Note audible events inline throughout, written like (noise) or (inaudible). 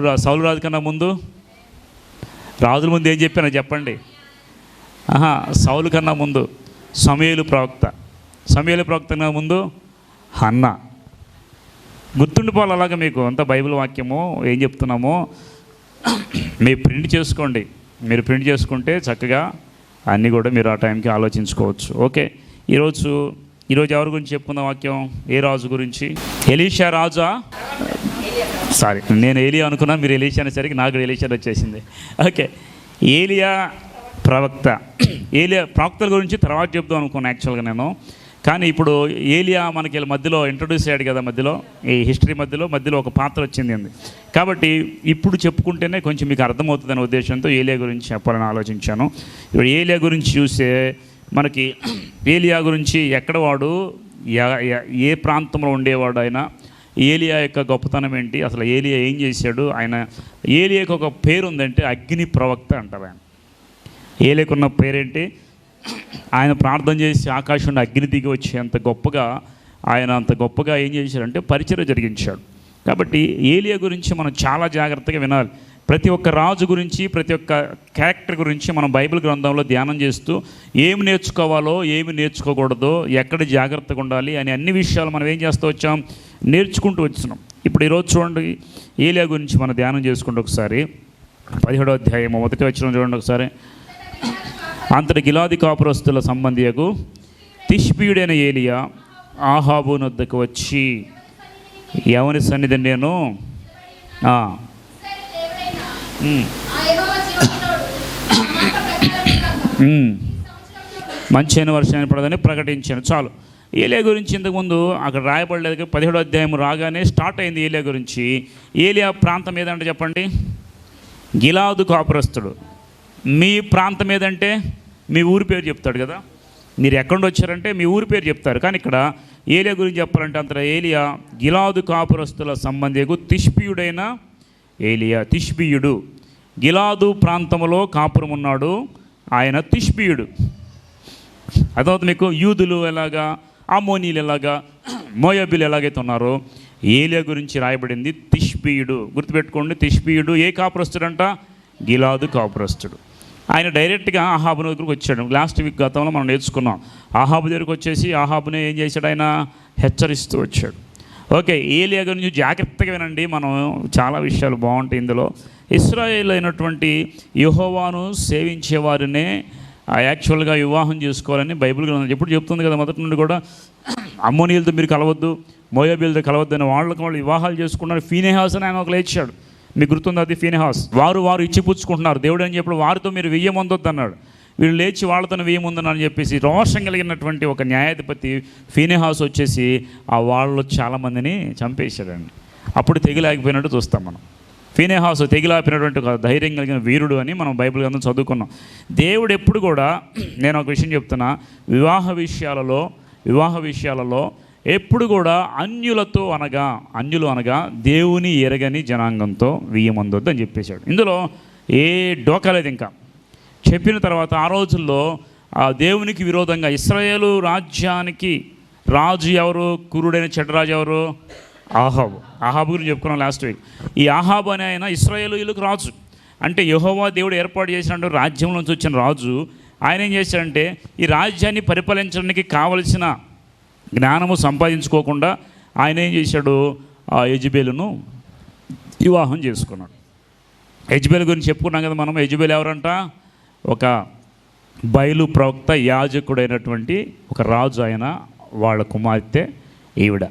సౌలు రా సౌలు రాజు కన్నా ముందు? రాజుల ముందు ఏం చెప్పానో చెప్పండి. ఆహా సౌలు కన్నా ముందు సమయలు ప్రవక్త. సమయలు ప్రవక్త కన్నా ముందు హన్న. గుర్తుండిపోవాలి అలాగా మీకు అంత బైబిల్ వాక్యము ఏం చెప్తున్నామో. మీరు ప్రింట్ చేసుకోండి. మీరు ప్రింట్ చేసుకుంటే చక్కగా అన్నీ కూడా మీరు ఆ టైంకి ఆలోచించుకోవచ్చు. ఓకే ఈరోజు ఈరోజు ఎవరి గురించి చెప్పుకుందాం వాక్యం? ఏ రాజు గురించి? ఎలీషా రాజా? సారీ నేను ఏలియా అనుకున్నాను మీరు ఎలీషా అనేసరికి నాకు ఎలీషా వచ్చేసింది. ఓకే ఏలియా ప్రవక్త. ఏలియా ప్రవక్తల గురించి తర్వాత చెప్దాం అనుకున్నాను యాక్చువల్గా నేను. కానీ ఇప్పుడు ఏలియా మనకి మధ్యలో ఇంట్రొడ్యూస్ అయ్యాడు కదా మధ్యలో ఈ హిస్టరీ మధ్యలో మధ్యలో ఒక పాత్ర వచ్చింది అంది. కాబట్టి ఇప్పుడు చెప్పుకుంటేనే కొంచెం మీకు అర్థమవుతుందనే ఉద్దేశంతో ఏలియా గురించి చెప్పాలని ఆలోచించాను. ఇప్పుడు ఏలియా గురించి చూస్తే మనకి ఏలియా గురించి ఎక్కడ వాడు ఎ- ఏ ప్రాంతంలో ఉండేవాడు అయినా ఏలియా యొక్క గొప్పతనం ఏంటి? అసలు ఏలియా ఏం చేశాడు? ఆయన ఏలియాకి ఒక పేరు ఉందంటే అగ్ని ప్రవక్త అంటారు ఆయన. ఏలియాకున్న పేరేంటి? ఆయన ప్రార్థన చేసి ఆకాశం అగ్ని దిగి వచ్చి అంత గొప్పగా ఆయన అంత గొప్పగా ఏం చేశాడంటే పరిచయం జరిగించాడు. కాబట్టి ఏలియా గురించి మనం చాలా జాగ్రత్తగా వినాలి. ప్రతి ఒక్క రాజు గురించి ప్రతి ఒక్క క్యారెక్టర్ గురించి మనం బైబిల్ గ్రంథంలో ధ్యానం చేస్తూ ఏమి నేర్చుకోవాలో ఏమి నేర్చుకోకూడదో ఎక్కడ జాగ్రత్తగా ఉండాలి అని అన్ని విషయాలు మనం ఏం చేస్తూ వచ్చాం? నేర్చుకుంటూ వచ్చినాం. ఇప్పుడు ఈరోజు చూడండి ఏలియా గురించి మనం ధ్యానం చేసుకుంటూ ఒకసారి. పదిహేడో అధ్యాయం మొదటి వచ్చిన చూడండి ఒకసారి. అంతటి గిలాది కాపురస్తుల సంబంధియకు తిష్పీయుడైన ఏలియా ఆహాబు నొద్దకు వచ్చి ఎవరి సన్నిధి నేను? Hmm. Hmm. మంచి అయిన వర్షం పడదని ప్రకటించాను. చాలు. ఏలియా గురించి ఇంతకుముందు అక్కడ రాయబడలేదు. పదిహేడో అధ్యాయం రాగానే స్టార్ట్ అయింది ఏలియా గురించి. ఏలియా ప్రాంతం ఏదంటే చెప్పండి? గిలాదు కాపురస్తుడు మీ ప్రాంతం ఏదంటే? మీ ఊరి పేరు చెప్తాడు కదా. మీరు ఎక్కడి వచ్చారంటే మీ ఊరి పేరు చెప్తారు. కానీ ఇక్కడ ఏలియా గురించి చెప్పాలంటే అంత ఏలియా గిలాదు కాపురస్తుల సంబంధికు తిష్పియుడైన ఏలియా తిష్బియుడు. గిలాదు ప్రాంతంలో కాపురం ఉన్నాడు. ఆయన తిష్పీయుడు ఆ తర్వాత మీకు యూదులు ఎలాగా అమోనీలు ఎలాగా మోయబీలు ఎలాగైతే ఉన్నారో ఏలియా గురించి రాయబడింది తిష్బీయుడు. గుర్తుపెట్టుకోండి తిష్బీయుడు ఏ కాపురస్తుడంట? గిలాదు కాపురస్తుడు. ఆయన డైరెక్ట్గా ఆహాబు దగ్గరకు వచ్చాడు. లాస్ట్ వీక్ గతంలో మనం నేర్చుకున్నాం. ఆహాబు దగ్గరకు వచ్చేసి ఆహాబుని ఏం చేశాడు ఆయన? హెచ్చరిస్తూ వచ్చాడు. ఓకే ఏలియా గురించి జాగ్రత్తగా వినండి. మనం చాలా విషయాలు బాగుంటాయి ఇందులో. ఇస్రాయేల్ అయినటువంటి యుహోవాను సేవించే వారినే యాక్చువల్గా వివాహం చేసుకోవాలని బైబిల్ గ్రంథం ఎప్పుడు చెప్తుంది కదా మొదటి నుండి కూడా? అమ్మోనీలతో మీరు కలవద్దు మోయాబీలతో కలవద్దు అని వాళ్ళకి వాళ్ళు వివాహాలు చేసుకున్నారు. ఫీనేహాస్ అని ఆయన ఒక లేచాడు మీకు గుర్తుంది అది ఫీనేహాస్? వారు వారు ఇచ్చి పుచ్చుకుంటున్నారు. దేవుడు అని చెప్పి వారితో మీరు వెయ్యమందొద్దు అన్నాడు. వీళ్ళు లేచి వాళ్ళతో అని చెప్పేసి రోషం కలిగినటువంటి ఒక న్యాయాధిపతి ఫీనేహాస్ వచ్చేసి ఆ వాళ్ళు చాలామందిని చంపేశాడండి. అప్పుడు తెగిలాగిపోయినట్టు చూస్తాం మనం. ఫీనేహాసు తెగిలాపినటువంటి ఒక ధైర్యం కలిగిన వీరుడు అని మనం బైబిల్ గ్రంథం చదువుకున్నాం. దేవుడు ఎప్పుడు కూడా (clears throat) నేను ఒక విషయం చెప్తున్నా వివాహ విషయాలలో వివాహ విషయాలలో ఎప్పుడు కూడా అన్యులతో అనగా అన్యులు అనగా దేవుని ఎరగని జనాంగంతో వియ్యమందొద్దు అని చెప్పేశాడు. ఇందులో ఏ డోకా లేదు ఇంకా. చెప్పిన తర్వాత ఆ రోజుల్లో ఆ దేవునికి విరోధంగా ఇస్రాయేలు రాజ్యానికి రాజు ఎవరు కురుడైన చెడ్డరాజు ఎవరు ఆహాబు. ఆహాబు గురించి చెప్పుకున్నాం లాస్ట్ వీక్ ఈ ఆహాబు అనే ఆయన ఇస్రాయేలీలకు రాజు. అంటే యహోవా దేవుడు ఏర్పాటు చేసినట్టు రాజ్యం నుంచి వచ్చిన రాజు ఆయన ఏం చేశాడంటే ఈ రాజ్యాన్ని పరిపాలించడానికి కావలసిన జ్ఞానము సంపాదించుకోకుండా ఆయన ఏం చేశాడు? ఆ యజుబేలును వివాహం చేసుకున్నాడు. యజ్బేల్ గురించి చెప్పుకున్నాం కదా మనం. యజ్బేల్ ఎవరంట? ఒక బయలు ప్రవక్త యాజకుడైనటువంటి ఒక రాజు ఆయన వాళ్ళ కుమార్తె ఈవిడ.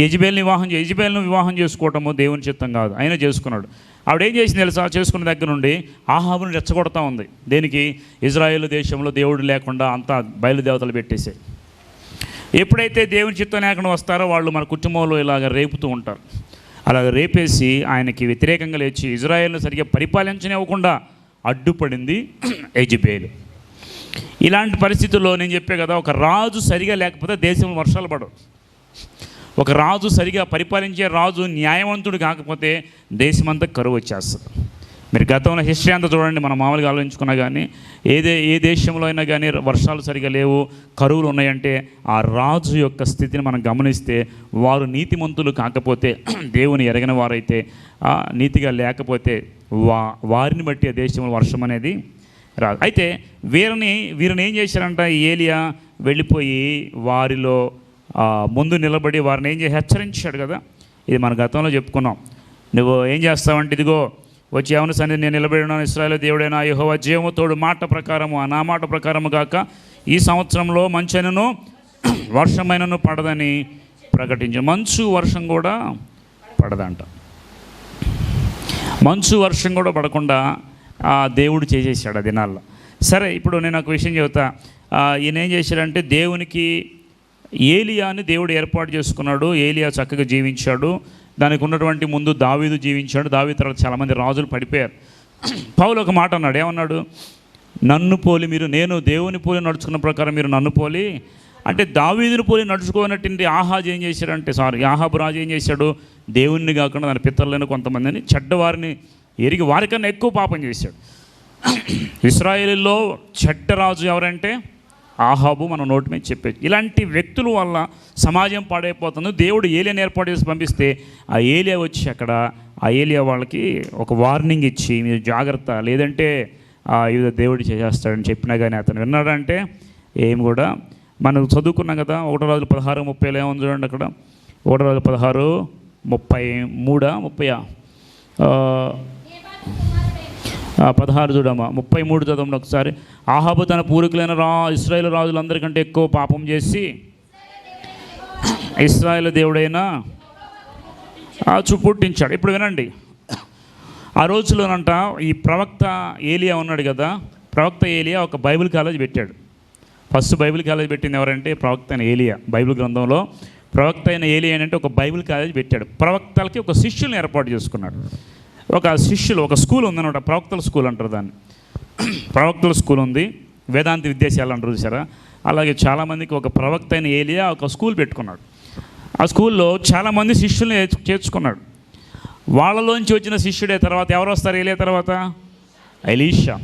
యజ్బేల్ని వివాహం యజ్బేల్ను వివాహం చేసుకోవటము దేవుని చిత్తం కాదు. ఆయన చేసుకున్నాడు. ఆవిడ ఏం చేసింది తెలుసా? చేసుకున్న దగ్గర నుండి ఆహాబుని రెచ్చగొడతా ఉంది. దేనికి? ఇజ్రాయేల్ దేశంలో దేవుడు లేకుండా అంతా బయలుదేవతలు పెట్టేశాయి. ఎప్పుడైతే దేవుని చిత్తం లేకుండా వస్తారో వాళ్ళు మన కుటుంబంలో ఇలాగ రేపుతూ ఉంటారు. అలాగ రేపేసి ఆయనకి వ్యతిరేకంగా లేచి ఇజ్రాయెల్ని సరిగ్గా పరిపాలించనివ్వకుండా అడ్డుపడింది (clears throat) ఎజిబేలు ఇలాంటి పరిస్థితుల్లో నేను చెప్పే కదా ఒక రాజు సరిగా లేకపోతే దేశంలో వర్షాలు పడవు. ఒక రాజు సరిగా పరిపాలించే రాజు న్యాయవంతుడు కాకపోతే దేశమంతా కరువు వచ్చేస్తుంది. మీరు గతంలో హిస్టరీ అంతా చూడండి మనం మామూలుగా ఆలోచించుకున్నా కానీ ఏదే ఏ దేశంలో అయినా కానీ వర్షాలు సరిగా లేవు కరువులు ఉన్నాయంటే ఆ రాజు యొక్క స్థితిని మనం గమనిస్తే వారు నీతిమంతులు కాకపోతే (clears throat) దేవుని ఎరగని వారైతే నీతిగా లేకపోతే వా వారిని బట్టి ఆ దేశంలో వర్షం అనేది రాదు. అయితే వీరిని వీరిని ఏం చేశారంట ఏలియా వెళ్ళిపోయి వారిలో ముందు నిలబడి వారిని ఏం చేసి హెచ్చరించాడు కదా? ఇది మన గతంలో చెప్పుకున్నాం. నువ్వు ఏం చేస్తావంటే ఇదిగో వచ్చి ఎవరి సన్నిధి నేను నిలబడి ఉన్నాను ఇస్రాయల్ దేవుడైన యహోవ జీవము తోడు మాట ప్రకారము ఆ నా మాట ప్రకారము కాక ఈ సంవత్సరంలో మంచైనను (clears throat) వర్షమైనను పడదని ప్రకటించు. మంచు వర్షం కూడా పడదంట. మంచు వర్షం కూడా పడకుండా ఆ దేవుడు చేసేసాడు ఆ దినాల్లో. సరే ఇప్పుడు నేను ఒక విషయం చెబుతా. ఈయన ఏం చేశాడంటే దేవునికి ఏలియాని దేవుడు ఏర్పాటు చేసుకున్నాడు. ఏలియా చక్కగా జీవించాడు. దానికి ఉన్నటువంటి ముందు దావీదు జీవించాడు. దావీ తర్వాత చాలామంది రాజులు పడిపోయారు. పౌలు ఒక మాట అన్నాడు. ఏమన్నాడు? నన్ను పోలి మీరు నేను దేవుని పోలి నడుచుకున్న ప్రకారం మీరు నన్ను పోలి అంటే దావీదుని పోలి నడుచుకోనట్టు ఆహాజ్ ఏం చేశాడంటే సారీ ఆహాబు రాజు ఏం చేశాడు? దేవుణ్ణి కాకుండా దాని పిత్తలను కొంతమందిని చెడ్డవారిని ఎరిగి వారికన్నా ఎక్కువ పాపం చేశాడు. ఇస్రాయేలీలో చెడ్డరాజు ఎవరంటే ఆహాబు మన నోటి మీద చెప్పేది ఇలాంటి వ్యక్తుల వల్ల సమాజం పాడైపోతుంది. దేవుడు ఏలియా ఏర్పాటు చేసి పంపిస్తే ఆ ఏలియా వచ్చి అక్కడ ఆ ఏలియా వాళ్ళకి ఒక వార్నింగ్ ఇచ్చి మీరు జాగ్రత్త లేదంటే ఆ దేవుడు చేసేస్తాడని చెప్పినా కానీ అతను విన్నాడంటే ఏం కూడా. మనం చదువుకున్నాం కదా ఒకటో రోజు పదహారు ముప్పైలో ఏముంది చూడండి అక్కడ. ఒకటో రోజు పదహారు ముప్పై మూడా ముప్పై పదహారు చూడమ్మా. ముప్పై మూడు చదవండి ఒకసారి. ఆహాబు తన పూర్వీకులైన రా ఇస్రాయేల్ రాజులందరికంటే ఎక్కువ పాపం చేసి ఇస్రాయేల్ దేవుడైన ఆ పుట్టించాడు ఇప్పుడు వినండి. ఆ రోజులోనంట ఈ ప్రవక్త ఏలియా ఉన్నాడు కదా. ప్రవక్త ఏలియా ఒక బైబిల్ కాలేజ్ పెట్టాడు. ఫస్ట్ బైబిల్ కాలేజ్ పెట్టింది ఎవరంటే ప్రవక్త అయిన ఏలియా. బైబిల్ గ్రంథంలో ప్రవక్త అయిన ఏలియా అంటే ఒక బైబిల్ కాలేజ్ పెట్టాడు. ప్రవక్తలకి ఒక శిష్యుల్ని ఏర్పాటు చేసుకున్నాడు. ఒక శిష్యులు ఒక స్కూల్ ఉందన్నమాట ప్రవక్తల స్కూల్ అంటారు దాన్ని. ప్రవక్తల స్కూల్ ఉంది వేదాంత విద్యాశాల అంటారు చూసారా అలాగే చాలామందికి ఒక ప్రవక్త అయిన ఏలియా ఒక స్కూల్ పెట్టుకున్నాడు. ఆ స్కూల్లో చాలామంది శిష్యుల్ని చేర్చుకున్నాడు. వాళ్ళలోంచి వచ్చిన శిష్యుడే తర్వాత ఎవరు వస్తారు ఏలియా తర్వాత? ఎలీషా.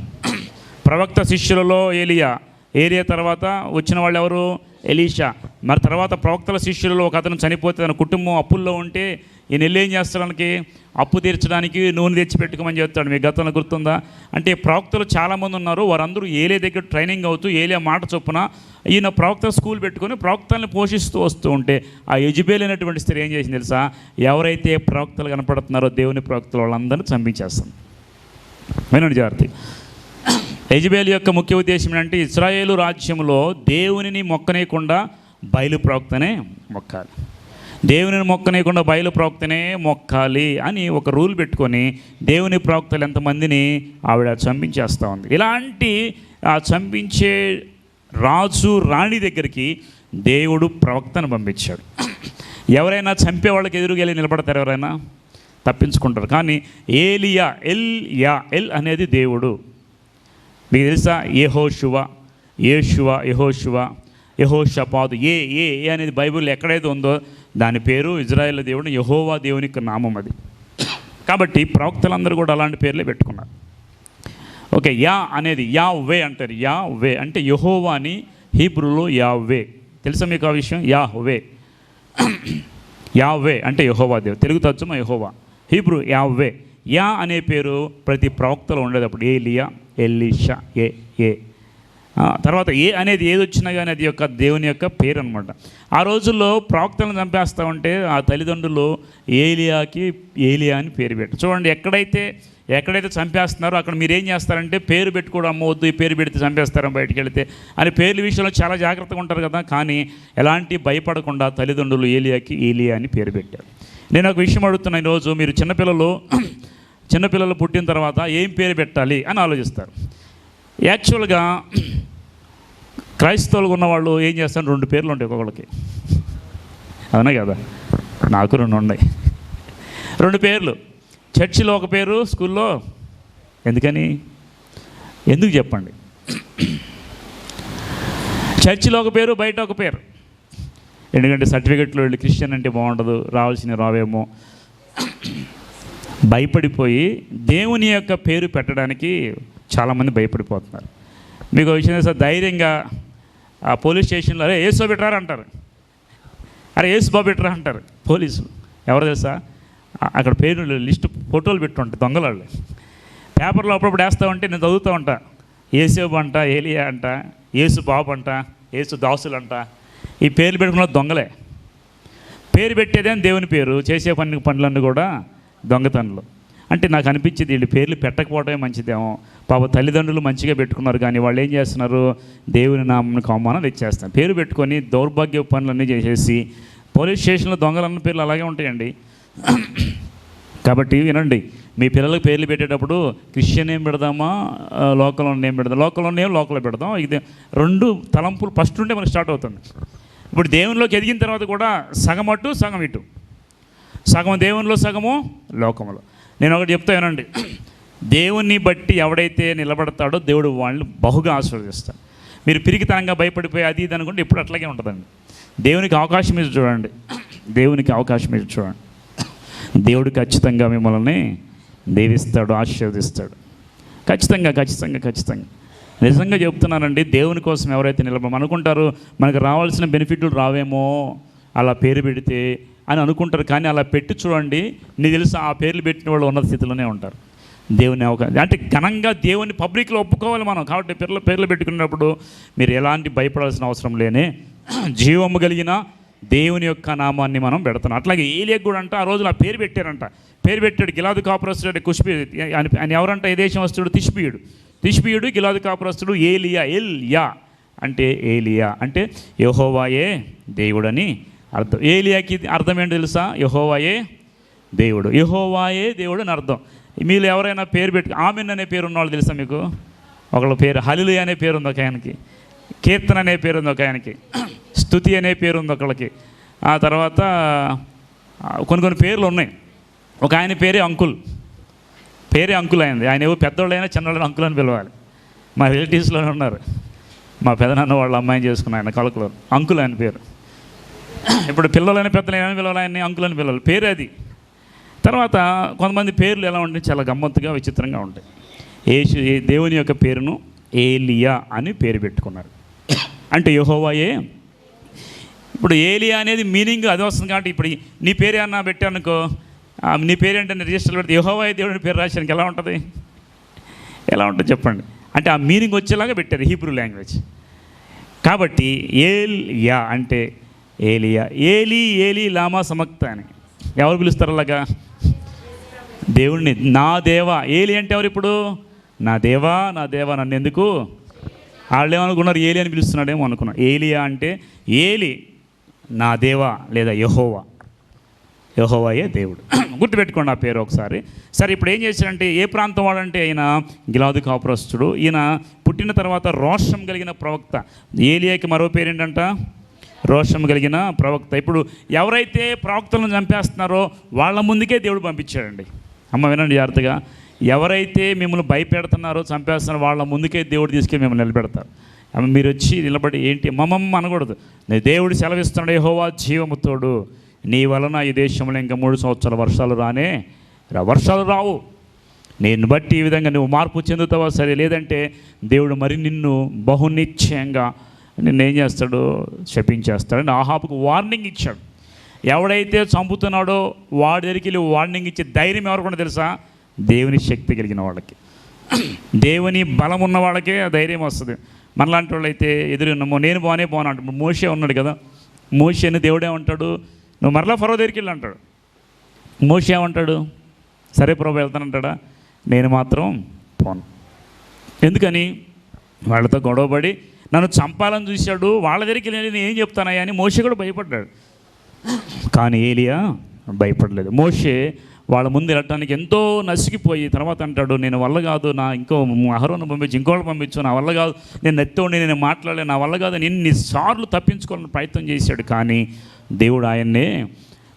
ప్రవక్త శిష్యులలో ఏలియా. ఏలియా తర్వాత వచ్చిన వాళ్ళు ఎవరు? ఎలీషా. మరి తర్వాత ప్రవక్తల శిష్యులలో ఒక అతను చనిపోతే తన కుటుంబం అప్పుల్లో ఉంటే ఈయన వెళ్ళి ఏం చేస్తాడానికి అప్పు తీర్చడానికి నూనె తెచ్చి పెట్టుకోమని చెప్తాడు. మీ గతంలో గుర్తుందా? అంటే ప్రవక్తలు చాలామంది ఉన్నారు వారందరూ ఏలే దగ్గర ట్రైనింగ్ అవుతూ ఏలే మాట చొప్పున ఈయన ప్రవక్త స్కూల్ పెట్టుకొని ప్రవక్తల్ని పోషిస్తూ వస్తూ ఉంటే ఆ యజుబేలైనటువంటి స్త్రీ ఏం చేసింది తెలుసా? ఎవరైతే ప్రవక్తలు కనపడుతున్నారో దేవుని ప్రవక్తలు వాళ్ళందరినీ చంపించేస్తాం. వినండి జాగ్రత్త. యజుబేల్ యొక్క ముఖ్య ఉద్దేశం ఏంటంటే ఇస్రాయేలు రాజ్యంలో దేవునిని మొక్కనేయకుండా బయలు ప్రవక్తనే మొక్కాలి. దేవునిని మొక్కనేయకుండా బయలు ప్రవక్తనే మొక్కాలి అని ఒక రూల్ పెట్టుకొని దేవుని ప్రవక్తలు ఎంతమందిని ఆవిడ చంపించేస్తూ ఉంది. ఇలాంటి ఆ చంపించే రాజు రాణి దగ్గరికి దేవుడు ప్రవక్తను పంపించాడు. ఎవరైనా చంపే వాళ్ళకి ఎదురుగెళ్ళి నిలబడతారు ఎవరైనా? తప్పించుకుంటారు. కానీ ఏలియా ఎల్ యా ఎల్ అనేది దేవుడు. మీకు తెలుసా? శివ యేషువ శివ యెహోషపాదు ఏ ఏ ఏ అనేది బైబిల్ ఎక్కడైతే ఉందో దాని పేరు ఇజ్రాయెల్ దేవుడు యహోవా దేవుని యొక్క నామం అది. కాబట్టి ప్రవక్తలందరూ కూడా అలాంటి పేర్లే పెట్టుకున్నారు. ఓకే యా అనేది యా వే అంటారు. యా వే అంటే యహోవా అని హీబ్రూలో యా వే తెలుసా మీకు ఆ విషయం? యా వే యా వే అంటే యహోవా దేవు తెలుగు తచ్చుమ యహోవా. హీబ్రూ యా వే యా అనే పేరు ప్రతి ప్రవక్తలో ఉండేటప్పుడు ఏలియా ఎల్లిషా ఏ ఏ. తర్వాత ఏ అనేది ఏది వచ్చినా కానీ అది యొక్క దేవుని యొక్క పేరు అనమాట ఆ రోజుల్లో ప్రవక్తలను చంపేస్తా ఉంటే ఆ తల్లిదండ్రులు ఏలియాకి ఏలియా అని పేరు పెట్టారు. చూడండి ఎక్కడైతే ఎక్కడైతే చంపేస్తున్నారో అక్కడ మీరు ఏం చేస్తారంటే పేరు పెట్టుకోవడం అమ్మవద్దు ఈ పేరు పెడితే చంపేస్తారు బయటికి వెళితే అని పేర్ల విషయంలో చాలా జాగ్రత్తగా ఉంటారు కదా కానీ ఎలాంటి భయపడకుండా తల్లిదండ్రులు ఏలియాకి ఏలియా అని పేరు పెట్టారు. నేను ఒక విషయం అడుగుతున్నా ఈరోజు మీరు చిన్నపిల్లలు చిన్నపిల్లలు పుట్టిన తర్వాత ఏం పేరు పెట్టాలి అని ఆలోచిస్తారు. యాక్చువల్గా క్రైస్తవులు ఉన్నవాళ్ళు ఏం చేస్తారు? రెండు పేర్లు ఉంటాయి ఒక్కొక్కళ్ళకి. అవునా కదా? నాకు రెండు ఉన్నాయి. రెండు పేర్లు. చర్చిలో ఒక పేరు స్కూల్లో ఎందుకని? ఎందుకు చెప్పండి? చర్చిలో ఒక పేరు బయట ఒక పేరు. ఎందుకంటే సర్టిఫికెట్లో వెళ్ళి క్రిస్టియన్ అంటే బాగుండదు రావాల్సిన రావేమో. భయపడిపోయి దేవుని యొక్క పేరు పెట్టడానికి చాలామంది భయపడిపోతున్నారు. మీకు విషయం సార్ ధైర్యంగా ఆ పోలీస్ స్టేషన్లో అరే ఏసు పెట్టరా అంటారు. అరే ఏసు బాబు పెట్టరా అంటారు. పోలీసులు. ఎవరు తెలుసా? అక్కడ పేరు లిస్ట్ ఫోటోలు పెట్టుంటాయి దొంగలాళ్ళు. పేపర్లో అప్పుడప్పుడు వేస్తూ ఉంటే నేను చదువుతూ ఉంటా. ఏసేబు అంట ఏలియా అంట ఏసు బాబు అంట ఏసు దాసులు అంట. ఈ పేర్లు పెట్టుకున్న దొంగలే. పేరు పెట్టేదేం దేవుని పేరు చేసే పని పనులన్నీ కూడా దొంగతనలు. అంటే నాకు అనిపించింది వీళ్ళు పేర్లు పెట్టకపోవడమే మంచిదేమో. పాప తల్లిదండ్రులు మంచిగా పెట్టుకున్నారు కానీ వాళ్ళు ఏం చేస్తున్నారు? దేవుని నామకు అవమానం తెచ్చేస్తారు పేరు పెట్టుకొని దౌర్భాగ్య పనులన్నీ చేసేసి పోలీస్ స్టేషన్లో దొంగలన్న పేర్లు అలాగే ఉంటాయండి. కాబట్టి వినండి మీ పిల్లలకు పేర్లు పెట్టేటప్పుడు క్రిస్టియన్ ఏం పెడదామా? లోకల్ ఉన్న ఏం పెడదాం లోకల్ ఉన్న ఏం లోకల్ పెడదాం ఇది రెండు తలంపులు ఫస్ట్ ఉంటే మనకు స్టార్ట్ అవుతుంది. ఇప్పుడు దేవునిలోకి ఎదిగిన తర్వాత కూడా సగం అటు సగం ఇటు. సగం దేవునిలో సగము లోకంలో నేను ఒకటి చెప్తా వినండి. దేవుని బట్టి ఎవడైతే నిలబడతాడో దేవుడు వాళ్ళని బహుగా ఆశీర్వదిస్తాడు. మీరు పిరికితనంగా భయపడిపోయి అది ఇది అనుకుంటే ఇప్పుడు అట్లాగే ఉంటుందండి. దేవునికి అవకాశం ఇచ్చి చూడండి. దేవునికి అవకాశం ఇచ్చి చూడండి. దేవుడు ఖచ్చితంగా మిమ్మల్ని దేవిస్తాడు ఆశీర్వదిస్తాడు. ఖచ్చితంగా ఖచ్చితంగా ఖచ్చితంగా. నిజంగా చెప్తున్నానండి దేవుని కోసం ఎవరైతే నిలబడి అనుకుంటారు మనకు రావాల్సిన బెనిఫిట్లు రావేమో అలా పేరు పెడితే అని అనుకుంటారు. కానీ అలా పెట్టి చూడండి నీకు తెలుసు ఆ పేర్లు పెట్టిన వాళ్ళు ఉన్న స్థితిలోనే ఉంటారు. దేవుని అవకాశం అంటే ఘనంగా దేవుని పబ్లిక్లో ఒప్పుకోవాలి మనం. కాబట్టి పేర్లు పేర్లు పెట్టుకున్నప్పుడు మీరు ఎలాంటి భయపడాల్సిన అవసరం లేనే (clears throat) జీవము కలిగిన దేవుని యొక్క నామాన్ని మనం పెడతాం. అట్లాగే ఏలియకు కూడా అంట ఆ రోజున ఆ పేరు పెట్టారంట. పేరు పెట్టాడు గిలాదు కాపురస్తుడు కుష్పి ఆయన ఎవరంట? ఏ దేశం వస్తుడు? తిష్పియుడు తిష్పియుడు గిలాదు కాపురస్తుడు ఏలియా ఎల్ యా అంటే ఏలియా అంటే యహోవాయే దేవుడని అర్థం. ఏలియాకి అర్థం ఏంటో తెలుసా? యహోవాయే దేవుడు. యహోవాయే దేవుడు అని అర్థం. మీరు ఎవరైనా పేరు పెట్టి ఆమెన్ అనే పేరు ఉన్నవాళ్ళు తెలుసా మీకు? ఒకళ్ళ పేరు హలిలి అనే పేరు ఉంది ఒక ఆయనకి. కీర్తన అనే పేరు ఉంది ఒక ఆయనకి. స్థుతి అనే పేరు ఉంది ఒకళ్ళకి. ఆ తర్వాత కొన్ని కొన్ని పేర్లు ఉన్నాయి. ఒక ఆయన పేరే అంకుల్. పేరే అంకుల్ అయింది. ఆయన ఏవో పెద్దోళ్ళైనా చిన్నోళ్ళైనా అంకుల్ అని పిలవాలి. మా రిలేటివ్స్లోనే ఉన్నారు. మా పెదనాన్న వాళ్ళ అమ్మాయిని చేసుకున్న ఆయన కలకలో అంకుల్ ఆయన పేరు. ఇప్పుడు పిల్లలైన పెద్దలు ఏమైనా పిలవాలి? ఆయన్ని అంకుల్ అని పిలవాలి. పేరు అది. తర్వాత కొంతమంది పేర్లు ఎలా ఉంటాయి? చాలా గమ్మత్తుగా విచిత్రంగా ఉంటాయి. యేసు దేవుని యొక్క పేరును ఏలియా అని పేరు పెట్టుకున్నారు. అంటే యహోవాయే. ఇప్పుడు ఏలియా అనేది మీనింగ్ అది వస్తుంది కాబట్టి ఇప్పుడు నీ పేరు ఏమన్నా పెట్టానుకో నీ పేరు ఏంటంటే రిజిస్టర్ పెడితే యహోవాయ దేవుడిని పేరు రాసానికి ఎలా ఉంటుంది? ఎలా ఉంటుంది చెప్పండి. అంటే ఆ మీనింగ్ వచ్చేలాగా పెట్టారు హీబ్రూ లాంగ్వేజ్. కాబట్టి ఏల్ యా అంటే ఏలియా ఏలి ఏలి లామా సమక్త అని. ఎవరు పిలుస్తారు అలాగా? దేవుణ్ణి. నా దేవా. ఏలి అంటే ఎవరు ఇప్పుడు? నా దేవా నా దేవా నన్ను ఎందుకు? వాళ్ళు ఏమనుకున్నారు ఏలి అని పిలుస్తున్నాడేమో అనుకున్నారు. ఏలియా అంటే ఏలి నా దేవా లేదా యహోవా. యహోవాయే దేవుడు. (clears throat) గుర్తుపెట్టుకోండి ఆ పేరు ఒకసారి. సరే ఇప్పుడు ఏం చేశాడంటే ఏ ప్రాంతం వాడంటే ఆయన గిలాదు కాపురస్తుడు. ఈయన పుట్టిన తర్వాత రోషం కలిగిన ప్రవక్త. ఏలియాకి మరో పేరు ఏంటంట రోషం కలిగిన ప్రవక్త. ఇప్పుడు ఎవరైతే ప్రవక్తలను చంపేస్తున్నారో వాళ్ళ ముందుకే దేవుడు పంపించాడండి. అమ్మ వినండి జాగ్రత్తగా. ఎవరైతే మిమ్మల్ని భయపెడుతున్నారో చంపేస్తున్నారో వాళ్ళ ముందుకే దేవుడు తీసుకెళ్ళి మిమ్మల్ని నిలబెడతారు అమ్మ మీరు వచ్చి నిలబడి ఏంటి? మమ్మమ్మ అనకూడదు. నీ దేవుడు సెలవిస్తున్నాడు యెహోవా జీవముతోడు నీ వలన ఈ దేశంలో ఇంకా మూడు సంవత్సరాల వర్షాలు రానే వర్షాలు రావు. నేను బట్టి ఈ విధంగా నువ్వు మార్పు చెందుతావా? సరే లేదంటే దేవుడు మరి నిన్ను బహునిశ్చయంగా నిన్ను ఏం చేస్తాడు? శపించేస్తాడు. ఆహాపుకు వార్నింగ్ ఇచ్చాడు. ఎవడైతే చంపుతున్నాడో వాడి దగ్గరికి వెళ్ళి వార్నింగ్ ఇచ్చే ధైర్యం ఎవరు కూడా తెలుసా? దేవుని శక్తి కలిగిన వాళ్ళకి. దేవుని బలం ఉన్న వాళ్ళకే ఆ ధైర్యం వస్తుంది. మనలాంటి వాళ్ళు అయితే ఎదురున్నామో నేను బాగానే పోను అంటాడు. మోషే ఉన్నాడు కదా. మోషేని దేవుడే ఉంటాడు. నువ్వు మరలా ఫరో దగ్గరికి వెళ్ళి అంటాడు. మోషే ఏమంటాడు? సరే ప్రభు వెళ్తానంటాడా నేను మాత్రం పోను. ఎందుకని? వాళ్ళతో గొడవపడి నన్ను చంపాలని చూశాడు. వాళ్ళ దగ్గరికి వెళ్ళి నేను ఏం చెప్తానయ్యా అని మోషే కూడా భయపడ్డాడు. కానీ ఏలియా భయపడలేదు. మోషే వాళ్ళ ముందు వెళ్ళటానికి ఎంతో నసిగిపోయి తర్వాత అంటాడు నేను వల్ల కాదు నా ఇంకో అహరోను పంపించి ఇంకోళ్ళు పంపించు నా వల్ల కాదు నేను నెత్తోండి నేను మాట్లాడలే నా వల్ల కాదు అని ఎన్నిసార్లు తప్పించుకోవాలని ప్రయత్నం చేశాడు. కానీ దేవుడు ఆయన్నే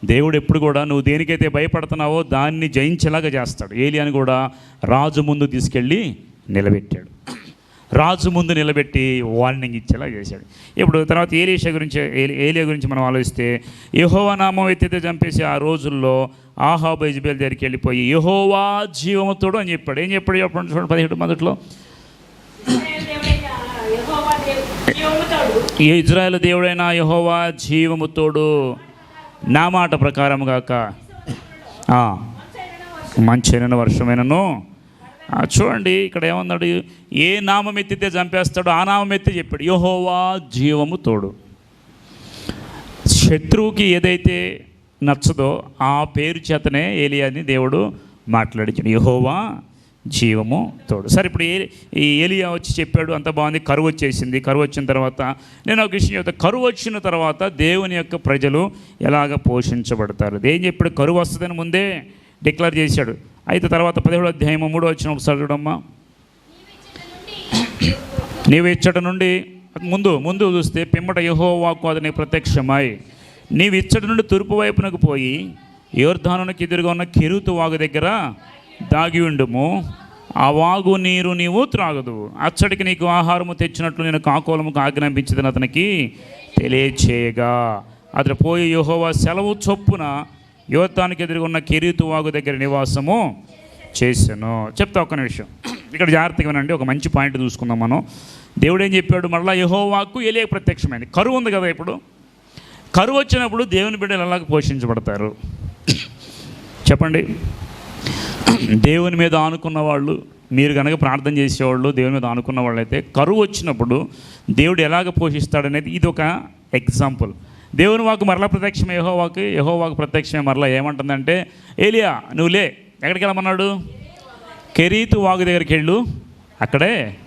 దేవుడు ఎప్పుడు కూడా నువ్వు దేనికైతే భయపడుతున్నావో దాన్ని జయించేలాగా చేస్తాడు. ఏలియాని కూడా రాజు ముందు తీసుకెళ్ళి నిలబెట్టాడు. రాజు ముందు నిలబెట్టి వార్నింగ్ ఇచ్చేలా చేశాడు. ఇప్పుడు తర్వాత ఏలియా గురించి ఏలియా గురించి మనం ఆలోచిస్తే యహోవా నామం ఎత్తితే చంపేసి ఆ రోజుల్లో ఆహాబు ఇజ్బేల్ దగ్గరికి వెళ్ళిపోయి యహోవా జీవముతోడు అని చెప్పాడు. ఏం చెప్పాడు చెప్పండి చూడండి పదిహేడు మొదట్లో ఈ ఇజ్రాయెల్ దేవుడైన యహోవా జీవముతోడు నా మాట ప్రకారం గాక. మంచైన వర్షమైనను. చూడండి ఇక్కడ ఏమన్నాడు? ఏ నామం ఎత్తితే చంపేస్తాడో ఆ నామం ఎత్తి చెప్పాడు యహోవా జీవము తోడు. శత్రువుకి ఏదైతే నచ్చదో ఆ పేరు చేతనే ఏలియాని దేవుడు మాట్లాడించాడు యహోవా జీవము తోడు. సరే ఇప్పుడు ఏ ఈ ఏలియా వచ్చి చెప్పాడు అంత బాగుంది కరువు వచ్చేసింది. కరువు వచ్చిన తర్వాత నేను ఒక విషయం చెప్తాను కరువు వచ్చిన తర్వాత దేవుని యొక్క ప్రజలు ఎలాగ పోషించబడతారు? ఏం చెప్పాడు? కరువు వస్తుందని ముందే డిక్లేర్ చేశాడు. అయితే తర్వాత పదిహేడు అధ్యాయము మూడో వచ్చిన ఒకసారి చూడమ్మా. నీవు ఇచ్చట నుండి ముందు ముందు చూస్తే పిమ్మట యహోవాకు అది ప్రత్యక్షమై. నీవు ఇచ్చట నుండి తూర్పు వైపునకు పోయి యోర్ధానునికి ఎదురుగా ఉన్న కెరుతు వాగు దగ్గర దాగి ఉండుము. ఆ వాగు నీరు నీవు త్రాగదు. అచ్చడికి నీకు ఆహారము తెచ్చినట్లు నేను కాకోలముకు ఆజ్ఞాపించదని అతనికి తెలియచేయగా. అతను పోయి యహోవా సెలవు చొప్పున యువతానికి ఎదురుగున్న కిరీతు వాగు దగ్గర నివాసము చేశాను. చెప్తా ఒక్క నిమిషం. ఇక్కడ జాగ్రత్తగా వినండి ఒక మంచి పాయింట్ చూసుకుందాం మనం. దేవుడు ఏం చెప్పాడు? మళ్ళీ యహోవాకు ఎలియ ప్రత్యక్షమైంది. కరువు ఉంది కదా ఇప్పుడు? కరువు వచ్చినప్పుడు దేవుని బిడ్డలు ఎలాగ పోషించబడతారు? చెప్పండి. దేవుని మీద ఆనుకున్న వాళ్ళు మీరు కనుక ప్రార్థన చేసేవాళ్ళు దేవుని మీద ఆనుకున్న వాళ్ళైతే కరువు వచ్చినప్పుడు దేవుడు ఎలాగ పోషిస్తాడనేది ఇది ఒక ఎగ్జాంపుల్. దేవుని వాకు మరలా ప్రత్యక్షం యహోవాకు యహోవాకు ప్రత్యక్షమే మరలా ఏమంటుందంటే ఏలియా నువ్వు లే ఎక్కడికి వెళ్ళమన్నాడు? కెరీతు వాగు దగ్గరికి వెళ్ళు. అక్కడే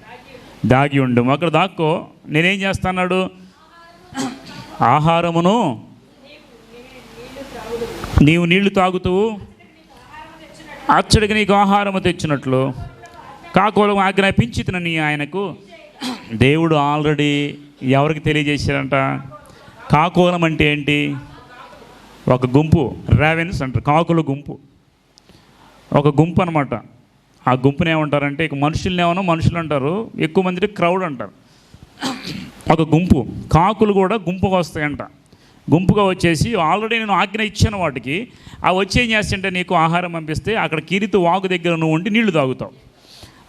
దాగి ఉండు. అక్కడ దాక్కో. నేనేం చేస్తాన్నాడు? ఆహారమును నీవు నీళ్ళు తాగుతూ అచ్చడికి నీకు ఆహారము తెచ్చినట్లు కాకోలం ఆజ్ఞాపించి నీ ఆయనకు దేవుడు ఆల్రెడీ ఎవరికి తెలియజేశారంట కాకోలం అంటే ఏంటి? ఒక గుంపు రావెన్స్ అంటారు. కాకుల గుంపు. ఒక గుంపు అనమాట ఆ గుంపుని ఏమంటారంటే ఇక మనుషుల్ని ఏమన్నా మనుషులు అంటారు. ఎక్కువ మంది క్రౌడ్ అంటారు. ఒక గుంపు. కాకులు కూడా గుంపుగా వస్తాయంట. గుంపుగా వచ్చేసి ఆల్రెడీ నేను ఆజ్ఞ ఇచ్చాను వాటికి. ఆ వచ్చి ఏం చేస్తుంటే నీకు ఆహారం పంపిస్తే అక్కడ కిరితు వాగు దగ్గర నువ్వు ఉండి నీళ్ళు తాగుతావు.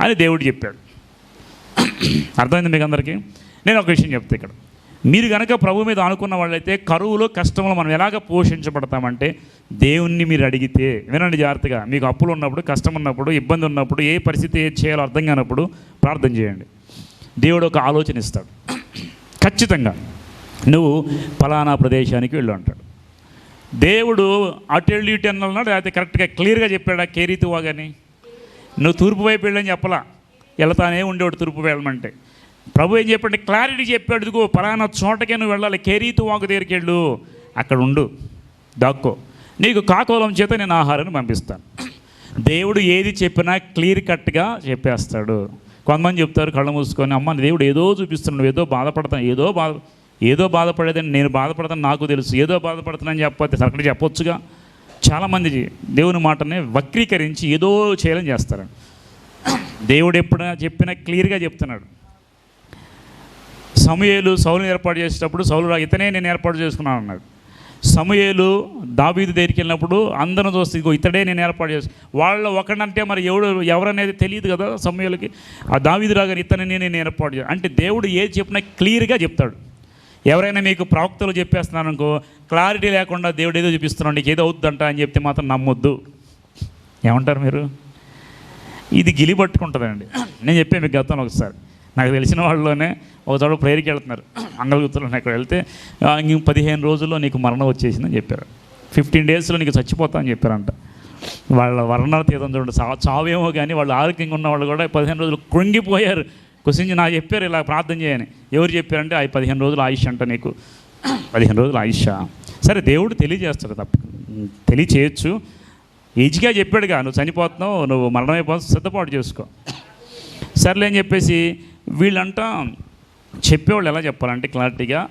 అని దేవుడు చెప్పాడు. అర్థమైంది మీకు అందరికీ నేను ఒక విషయం చెప్తా ఇక్కడ. మీరు కనుక ప్రభు మీద అనుకున్న వాళ్ళైతే కరువులో కష్టంలో మనం ఎలాగ పోషించబడతామంటే దేవుణ్ణి మీరు అడిగితే వినండి జాగ్రత్తగా మీకు అప్పులు ఉన్నప్పుడు కష్టం ఉన్నప్పుడు ఇబ్బంది ఉన్నప్పుడు ఏ పరిస్థితి ఏది చేయాలో అర్థం కానప్పుడు ప్రార్థన చేయండి. దేవుడు ఒక ఆలోచన ఇస్తాడు. ఖచ్చితంగా నువ్వు ఫలానా ప్రదేశానికి వెళ్ళు అంటాడు. దేవుడు అటు వెళ్ళి ఇటు అన్నాడు లేకపోతే కరెక్ట్గా క్లియర్గా చెప్పాడా కేరీతు కానీ నువ్వు తూర్పు వైపు వెళ్ళని చెప్పలా. వెళ్తానే ఉండేవాడు తూర్పు వెళ్ళమంటే. ప్రభు ఏం చెప్పండి? క్లారిటీ చెప్పాడు ఇదిగో పలానా చోటకే నువ్వు వెళ్ళాలి. కేరీతు వాకు దగ్గరికి వెళ్ళు. అక్కడ ఉండు. దాక్కో. నీకు కాకోలం చేత నేను ఆహారాన్ని పంపిస్తాను. దేవుడు ఏది చెప్పినా క్లియర్ కట్గా చెప్పేస్తాడు. కొంతమంది చెప్తారు కళ్ళు మూసుకొని అమ్మ దేవుడు ఏదో చూపిస్తున్నాడు. ఏదో బాధపడతాను ఏదో బాధ ఏదో బాధపడేదని నేను బాధపడతాను నాకు తెలుసు. ఏదో బాధపడుతున్నాను చెప్పకపోతే అక్కడ చెప్పొచ్చుగా. చాలామంది దేవుని మాటని వక్రీకరించి ఏదో చేయాలని చేస్తారు దేవుడు ఎప్పుడైనా చెప్పినా క్లియర్గా చెప్తున్నాడు. సమయేలు సౌలు ఏర్పాటు చేసేటప్పుడు సౌలు రా ఇతనే నేను ఏర్పాటు చేసుకున్నాను అన్నాడు. సమయేలు దావీదు దగ్గరికి వెళ్ళినప్పుడు అందరం చూస్తే ఇగో ఇతడే నేను ఏర్పాటు చేసి వాళ్ళు ఒకడంటే మరి ఎవడు ఎవరనేది తెలియదు కదా సమయాలకి. ఆ దావీదు రాగానే ఇతనే నేను ఏర్పాటు చేయాలి అంటే దేవుడు ఏది చెప్పినా క్లియర్గా చెప్తాడు. ఎవరైనా మీకు ప్రవక్తలు చెప్పేస్తున్నాను అనుకో క్లారిటీ లేకుండా దేవుడు ఏదో చూపిస్తున్నాడు నీకు ఏదో అవుద్దంట అని చెప్తే మాత్రం నమ్మొద్దు. ఏమంటారు మీరు? ఇది గిలి పట్టుకుంటుందండి. నేను చెప్పాను మీకు గతంలో ఒకసారి. నాకు తెలిసిన వాళ్ళలోనే ఒక చోట ప్రేయర్కి వెళ్తున్నారు. అంగళగుత్తులు అక్కడ వెళ్తే ఇంక పదిహేను రోజుల్లో నీకు మరణం వచ్చేసిందని చెప్పారు. ఫిఫ్టీన్ డేస్లో నీకు చచ్చిపోతా అని చెప్పారంట. వాళ్ళ వర్ణాలు తీర్థం చూడండి. చా చావేమో కానీ వాళ్ళు ఆరోగ్యంగా ఉన్న వాళ్ళు కూడా పదిహేను రోజులు కృంగిపోయారు. కుసించి నా చెప్పారు ఇలా ప్రార్థన చేయని. ఎవరు చెప్పారంటే ఆ పదిహేను రోజులు ఆయుష్ అంట నీకు. పదిహేను రోజులు ఆయుష. సరే దేవుడు తెలియజేస్తాడు తప్ప తెలియచేయచ్చు. ఈజీగా చెప్పాడుగా నువ్వు చనిపోతున్నావు నువ్వు మరణమైపోతావు సిద్ధపాటు చేసుకో. సర్లే అని చెప్పేసి వీళ్ళంట చెప్పేవాళ్ళు ఎలా చెప్పాలంటే క్లారిటీగా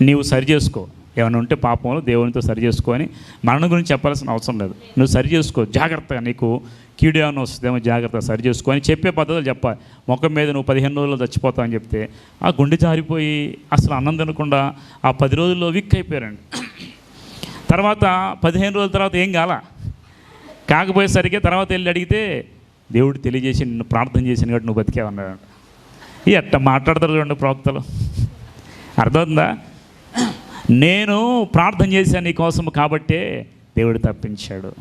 నీవు సరి చేసుకో. ఏమైనా ఉంటే పాపంలో దేవునితో సరి చేసుకొని మరణం గురించి చెప్పాల్సిన అవసరం లేదు. నువ్వు సరి చేసుకో. జాగ్రత్తగా నీకు కీడు ఏమైనా వస్తుందేమో జాగ్రత్తగా సరి చేసుకొని చెప్పే పద్ధతులు చెప్పాలి. ముఖం మీద నువ్వు పదిహేను రోజుల్లో చచ్చిపోతావు అని చెప్తే ఆ గుండె జారిపోయి అసలు అన్నం తినకుండా ఆ పది రోజుల్లో విక్ అయిపోయారండి. తర్వాత పదిహేను రోజుల తర్వాత ఏం కాల? కాకపోయేసరికి తర్వాత వెళ్ళి అడిగితే దేవుడు తెలియజేసి నిన్ను ప్రార్థన చేసిన కాబట్టి నువ్వు బతికేవన్నాడు. ఎట్ట మాట్లాడతారు చూడండి ప్రవక్తలు. అర్థమవుతుందా నేను ప్రార్థన చేశాను నీ కోసం కాబట్టే దేవుడు తప్పించాడు.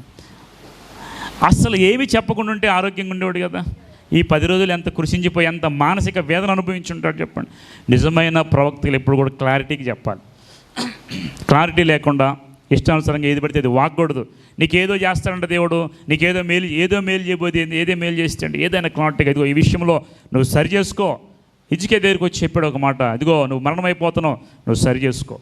అస్సలు ఏమి చెప్పకుండా ఉంటే ఆరోగ్యంగా ఉండేవాడు కదా. ఈ పది రోజులు ఎంత కృషించిపోయి ఎంత మానసిక వేదన అనుభవించి ఉంటాడు చెప్పండి. నిజమైన ప్రవక్తలు ఎప్పుడు కూడా క్లారిటీకి చెప్పాలి. క్లారిటీ లేకుండా ఇష్టానుసారంగా ఏది పడితే అది వాగకూడదు నీకేదో చేస్తాడంట దేవుడు నీకేదో మేలు ఏదో మేలు చేయబోతే ఏదో మేలు చేస్తాడు ఏదైనా క్లారిటీగా ఇదిగో ఈ విషయంలో నువ్వు సరి చేసుకో. ఇజికే దగ్గరికి వచ్చి చెప్పాడు ఒక మాట ఇదిగో నువ్వు మరణమైపోతున్నావు నువ్వు సరి చేసుకో